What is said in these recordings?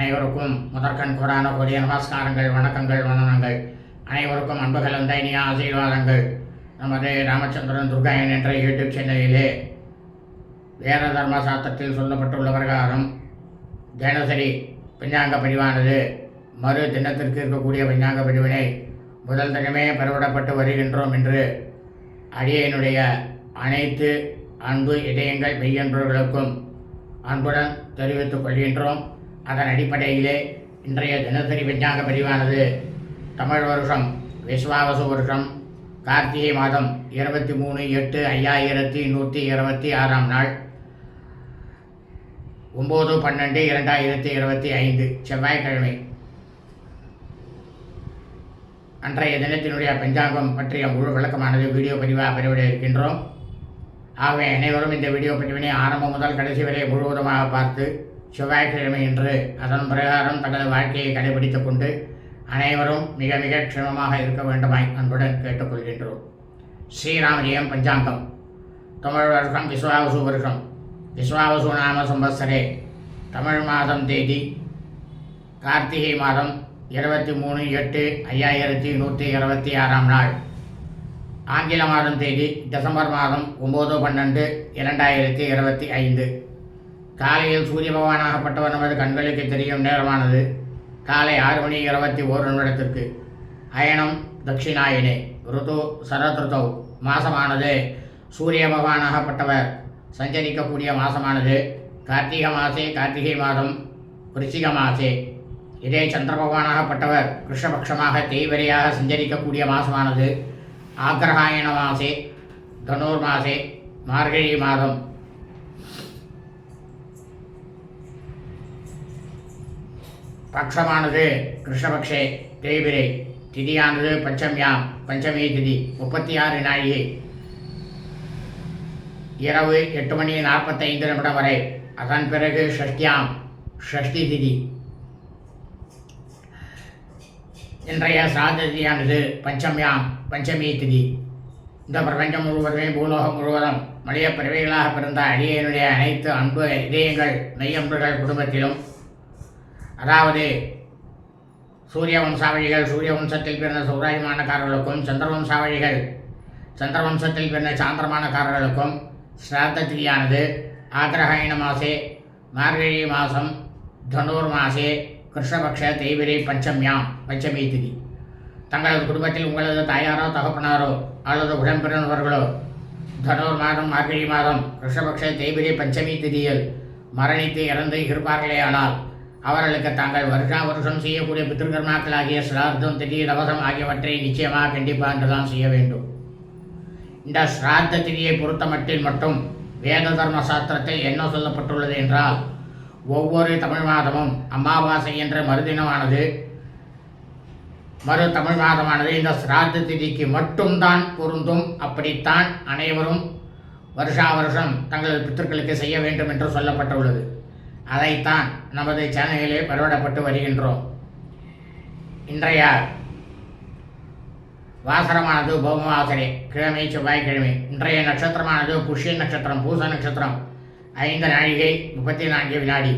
அனைவருக்கும் முதற்கண் கூடான கூடிய நமஸ்காரங்கள் வணக்கங்கள் வந்தனங்கள். அனைவருக்கும் அன்புகளும் இனிய ஆசீர்வாதங்கள். நமது ராமச்சந்திரன் துர்காயன் என்ற யூடியூப் சேனலிலே வேத தர்ம சாஸ்திரத்தில் சொல்லப்பட்டுள்ள பிரகாரம் தினசரி பஞ்சாங்க பதிவானது. மறு தினத்திற்கு இருக்கக்கூடிய பஞ்சாங்க பதிவினை முதல் தினமே பெறவிடப்பட்டு வருகின்றோம் என்று அடியனுடைய அனைத்து அன்பு இதயங்கள் மெய்யன்பர்களுக்கும் அன்புடன் தெரிவித்துக் கொள்கின்றோம். அதன் அடிப்படையிலே இன்றைய தினசரி பஞ்சாங்க பதிவானது தமிழ் வருஷம் விஸ்வாவச வருஷம் கார்த்திகை மாதம் இருபத்தி மூணு எட்டு ஐயாயிரத்தி நூற்றி இருபத்தி ஆறாம் நாள் ஒம்பது பன்னெண்டு இரண்டாயிரத்தி இருபத்தி ஐந்து செவ்வாய்க்கிழமை. அன்றைய தினத்தினுடைய பஞ்சாங்கம் பற்றிய முழு விளக்கமானது வீடியோ பதிவாக பதிவிட இருக்கின்றோம். ஆகவே அனைவரும் இந்த வீடியோ பதிவினை ஆரம்பம் முதல் கடைசி வரை முழுவதுமாக பார்த்து செவ்வாய்க்கிழமை என்று அதன் பிரகாரம் தனது வாழ்க்கையை கடைபிடித்துக் கொண்டு அனைவரும் மிக மிக க்ஷமமாக இருக்க வேண்டுமாய் அன்புடன் கேட்டுக்கொள்கின்றோம். ஸ்ரீராமஜெயம் பஞ்சாங்கம். தமிழ் வருஷம் விஸ்வாவசு வருஷம். விஸ்வாவசு நாம சம்பத்சரே தமிழ் மாதம் தேதி கார்த்திகை மாதம் இருபத்தி மூணு எட்டு ஐயாயிரத்தி நூற்றி இருபத்தி ஆறாம் நாள். ஆங்கில மாதம் தேதி டிசம்பர் மாதம் ஒம்பது பன்னெண்டு இரண்டாயிரத்தி இருபத்தி ஐந்து. காலையில் சூரிய பகவானாகப்பட்டவர் நமது கண்களுக்கு தெரியும் நேரமானது. காலை ஆறு மணி இருபத்தி ஓரு நிமிடத்திற்கு. அயனம் தட்சிணாயினே ருது சரத்ருதௌ மாசமானது. சூரிய பகவானாகப்பட்டவர் சஞ்சரிக்கக்கூடிய மாசமானது. கார்த்திகை மாசே கார்த்திகை மாதம் விருச்சிக மாசே. இதே சந்திர பகவானாகப்பட்டவர் கிருஷ்ணபக்ஷமாக தேய்வரையாக சஞ்சரிக்கக்கூடிய மாசமானது. ஆக்ரஹாயண மாசே தனுர் மாசே மார்கழி மாதம் பக்ஷமானது கிருஷ்ணபக்ஷே தேய்பிரை திதியானது பஞ்சமியாம் பஞ்சமி திதி முப்பத்தி ஆறு நாழிகை. இரவு எட்டு மணி நாற்பத்தைந்து நிமிடம் வரை. அதன் பிறகு ஷஷ்டியாம் ஷஷ்டி திதி. இன்றைய சாத திதியானது பஞ்சமியாம் பஞ்சமி திதி. இந்த பிரபஞ்சம் முழுவதுமே பூலோகம் முழுவதும் மலையப் பிறவைகளாக பிறந்த அடியனுடைய அனைத்து அன்பு இதயங்கள் மெய்யன்புகள் குடும்பத்திலும் அதாவது சூரிய வம்சாவழிகள் சூரிய வம்சத்தில் பிறந்த சௌராயமானக்காரர்களுக்கும் சந்திர வம்சாவழிகள் சந்திர வம்சத்தில் பிறந்த சாந்திரமானக்காரர்களுக்கும் ஸ்ராத்த திதியானது ஆத்திரகாயண மாசே மார்கழி மாதம் தனூர் மாசே கிருஷ்ணபக்ஷ தேய்பிரை பஞ்சமியாம் பஞ்சமி திதி. தங்களது குடும்பத்தில் உங்களது தாயாரோ தகப்பனாரோ அல்லது உடன்பிறந்தவர்களோ தனூர் மாதம் மார்கழி மாதம் கிருஷ்ணபக்ஷ தேய்பிரை பஞ்சமி திதியில் மரணித்து இறந்து இருப்பார்களேயானால் அவர்களுக்கு தாங்கள் வருஷா வருஷம் செய்யக்கூடிய பித்திருக்கர்மாக்களாகிய சிரார்த்தம் திதி தவசம் ஆகியவற்றை நிச்சயமாக கண்டிப்பாக என்றுதான் செய்ய வேண்டும். இந்த ஸ்ராத்த திதியை பொறுத்த மட்டில் மட்டும் வேத தர்ம சாஸ்திரத்தில் என்ன சொல்லப்பட்டுள்ளது என்றால் ஒவ்வொரு தமிழ் மாதமும் அமாவாசை என்ற மறுதினமானது மறு தமிழ் மாதமானது இந்த சிராத்த திதிக்கு மட்டும்தான் பொருந்தும். அப்படித்தான் அனைவரும் வருஷா வருஷம் தங்களது பித்தர்களுக்கு செய்ய வேண்டும் என்று சொல்லப்பட்டுள்ளது. அதைத்தான் நமது சேனலிலே பரவிடப்பட்டு வருகின்றோம். இன்றைய வாசரமானது பௌமவாசரே கிழமை செவ்வாய்க்கிழமை. இன்றைய நட்சத்திரமானது புஷ்ய நட்சத்திரம் பூச நட்சத்திரம். ஐந்து நாழிகை முப்பத்தி நான்கு வினாடி.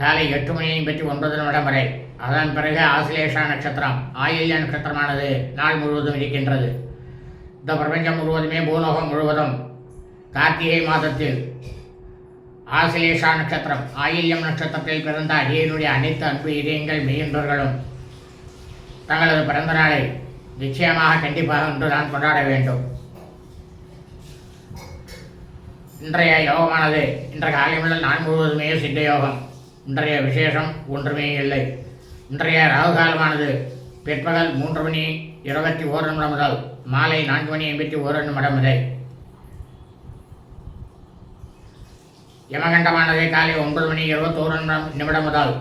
காலை எட்டு மணி ஐம்பத்தி ஒன்பது நிமிடம் வரை. அதன் பிறகு ஆசிலேஷா நட்சத்திரம் ஆயில்ய நட்சத்திரமானது நாள் முழுவதும் இருக்கின்றது. இந்த பிரபஞ்சம் முழுவதுமே பூலோகம் முழுவதும் கார்த்திகை மாதத்தில் ஆசிலேஷா நட்சத்திரம் ஆயில்யம் நட்சத்திரத்தில் பிறந்த அடியனுடைய அனைத்து அன்பு இதயங்கள் மெய்யன்பர்களும் தங்களது பிறந்த நாளை நிச்சயமாக கண்டிப்பாக இன்று நான் கொண்டாட வேண்டும். இன்றைய யோகமானது இன்றைய காலை முதல் நான் முழுவதுமே சித்த யோகம். இன்றைய விசேஷம் ஒன்றுமே இல்லை. இன்றைய ராகு காலமானது பிற்பகல் மூன்று மணி இருபத்தி ஓரு நிமிடம் முதல் மாலை நான்கு மணி எண்பத்தி ஓரு நிமிடம் வரை. யமகண்டமானது காலை ஒன்பது மணி இருபத்தோரு நிமிடம் நிமிடம் முதல்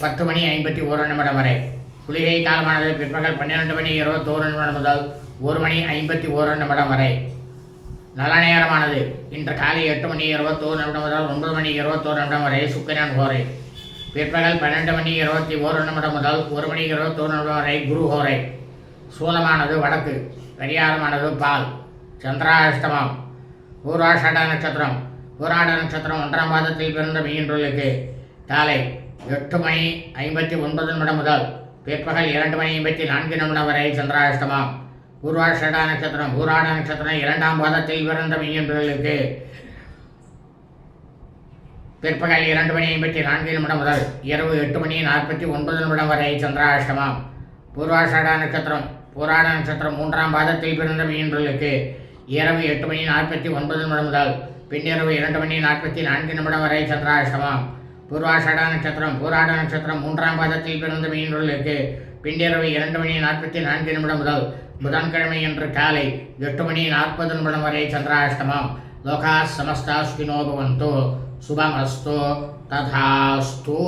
பத்து மணி ஐம்பத்தி ஒரு நிமிடம் வரை. குளிகை காலமானது பிற்பகல் பன்னிரெண்டு மணி இருபத்தோரு நிமிடம் முதல் ஒரு மணி ஐம்பத்தி ஒரு நிமிடம் வரை. நல்ல நேரமானது. இன்று காலை எட்டு மணி இருபத்தோரு நிமிடம் முதல் ஒன்பது மணி இருபத்தோரு நிமிடம் வரை சுக்கிரன் ஹோரை பிற்பகல் பன்னெண்டு மணி இருபத்தி ஓரு நிமிடம் முதல் ஒரு மணி இருபத்தோரு நிமிடம் வரை குரு ஹோரை சூலமானது வடக்கு. பரிகாரமானது பால். சந்திராஷ்டமம். பூர்வாஷட நட்சத்திரம். பூராட நட்சத்திரம் ஒன்றாம் மாதத்தில் பிறந்த மீன்களுக்கு காலை எட்டு மணி ஐம்பத்தி ஒன்பது நிமிடம் முதல் பிற்பகல் இரண்டு மணி ஐம்பத்தி நான்கு நிமிடம் வரை சந்திராஷ்டமம். பூர்வாஷடா நட்சத்திரம் பூராட நட்சத்திரம் இரண்டாம் பாதத்தில் பிறந்த மீன்களுக்கு பிற்பகல் இரண்டு மணி ஐம்பத்தி நான்கு நிமிடம் முதல் இரவு எட்டு மணி நாற்பத்தி ஒன்பது நிமிடம் வரை சந்திராஷ்டமம். பூர்வாஷடா நட்சத்திரம் பூராட நட்சத்திரம் மூன்றாம் பாதத்தில் பிறந்த மீன்களுக்கு இரவு எட்டு மணி நாற்பத்தி ஒன்பது நிமிடம் முதல் பின்னிரவு இரண்டு மணி நாற்பத்தி நான்கு நிமிடம் வரை சந்திராஷ்டமம். பூர்வாஷாட நட்சத்திரம் பூராட நட்சத்திரம் மூன்றாம் பாதத்தில் பிறந்த மீன்களுக்கு பின்னிரவு இரண்டு மணி நாற்பத்தி நான்கு நிமிடம் முதல் புதன்கிழமை என்று காலை எட்டு மணி நாற்பது நிமிடம் வரை சந்திராஷ்டமம். லோகா சமஸ்தாஸ்வினோபவந்தோ சுபமஸ்தோ. ததாஸ்தோ.